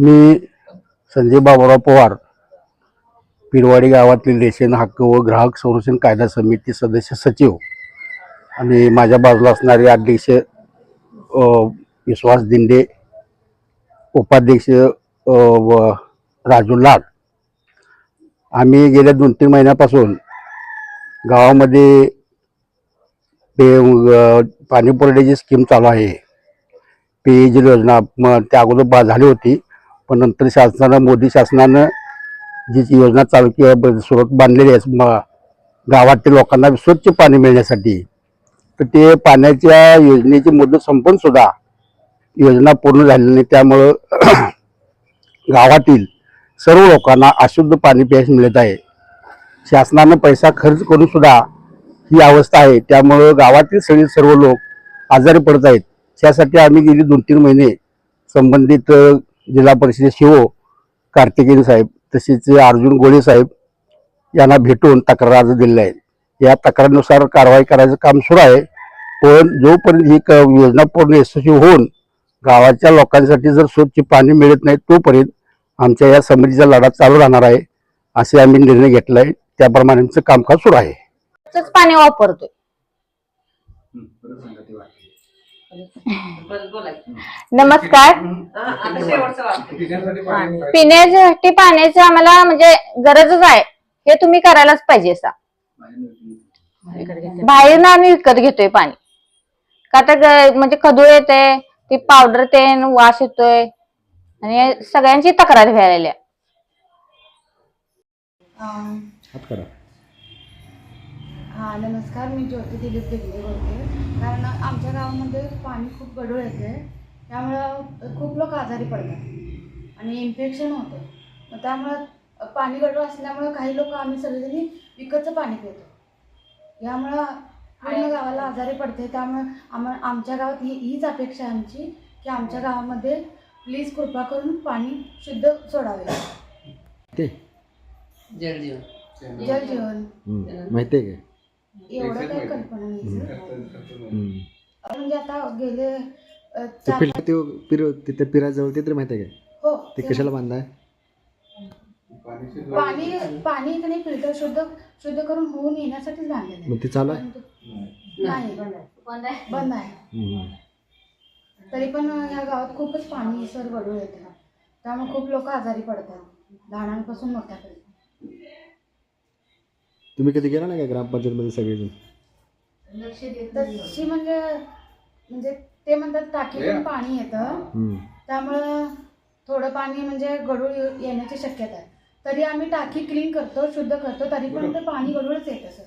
मी संजय बाबुराव पवार पिरवाडी गावातील रेशन हक्क व ग्राहक संरक्षण कायदा समिती सदस्य सचिव आणि माझ्या बाजूला असणारे अध्यक्ष विश्वास दिंडे उपाध्यक्ष व राजू लाड. आम्ही गेल्या दोन तीन महिन्यापासून गावामध्ये पे अ, स्कीम चालू आहे. पेयजल योजना मग त्या अगोदर बा झाली होती. पण नंतर शासनानं मोदी शासनानं जी जी योजना चालू केली ब- बांधलेली आहे म- गावातील लोकांना स्वच्छ पाणी मिळण्यासाठी तर ते पाण्याच्या योजनेची मुदत संपून सुद्धा योजना पूर्ण झालेली नाही. त्यामुळं गावातील सर्व लोकांना अशुद्ध पाणी प्यायस मिळत आहे. शासनानं पैसा खर्च करून सुद्धा ही अवस्था आहे. त्यामुळं गावातील सगळे सर्व लोक आजारी पडत आहेत. त्यासाठी आम्ही गेली दोन तीन महिने संबंधित जिल्हा परिषद शिव कार्तिकेय साहेब तसेच अर्जुन गोळे साहेब यांना भेटून तक्रार अर्ज दिलेला आहे. या तक्रारीनुसार कारवाई करायचं काम सुरू आहे. पण जोपर्यंत ही योजना पूर्ण यशस्वी होऊन गावाच्या लोकांसाठी जर स्वच्छ पाणी मिळत नाही तोपर्यंत आमच्या या समितीचा लढा चालू राहणार आहे असे आम्ही निर्णय घेतला आहे त्याप्रमाणे आमचं कामकाज सुरू आहे. पाणी वापरतोय. नमस्कार. पिण्यासाठी पाण्याची आम्हाला म्हणजे गरजच आहे. हे तुम्ही करायलाच पाहिजे सा बाहेर आम्ही विकत घेतोय पाणी. का तर म्हणजे खदूळ येते ती पावडर ते वास येतोय. आणि सगळ्यांची तक्रार व्हायला हात करा. हा नमस्कार मी ज्योती दिलीप दिगले बोलते. कारण आमच्या गावामध्ये पाणी खूप गढूळ येते. त्यामुळं खूप लोक आजारी पडतात आणि इन्फेक्शन होतं. मग त्यामुळं पाणी गढूळ असल्यामुळं काही लोक आम्ही सगळेजणी विकतचं पाणी पितो. यामुळं पूर्ण गावाला आजारी पडते. त्यामुळं आम आमच्या गावात ही हीच अपेक्षा आहे आमची की आमच्या गावामध्ये प्लीज कृपा करून पाणी शुद्ध सोडावे. जल जीवन. माहिती आहे का? एवढं काही कल्पना नाही. म्हणजे आता गेले ते चार फिल्टर ते पिर तिथे पिराजवळ ते तरी माहिती आहे का हो ते कशाला बांधाय पाणी पाणी इथे नाही फिल्टर शुद्ध शुद्ध करून होऊन येण्यासाठीच बांधलेलं आहे. मग ते चालू आहे? परंतु- नाही. बंद आहे. हम्म. तरी पण ह्या गावात खूपच पाणी सर गढूळ येते त्यामुळे खूप लोक आजारी पडतात. लहानांपासून मोठ्यापर्यंत तुम्ही कधी गेला नाही का ग्रामपंचायतमध्ये सगळेजण? तशी म्हणजे म्हणजे ते म्हणतात टाकीतून पाणी येतं. हम्म. त्यामुळं थोडं पाणी म्हणजे गढूळ येऊ- येण्याची शक्यता आहे. तरी आम्ही टाकी क्लीन करतो शुद्ध करतो तरी पण ते पाणी गढूळच येतं सर.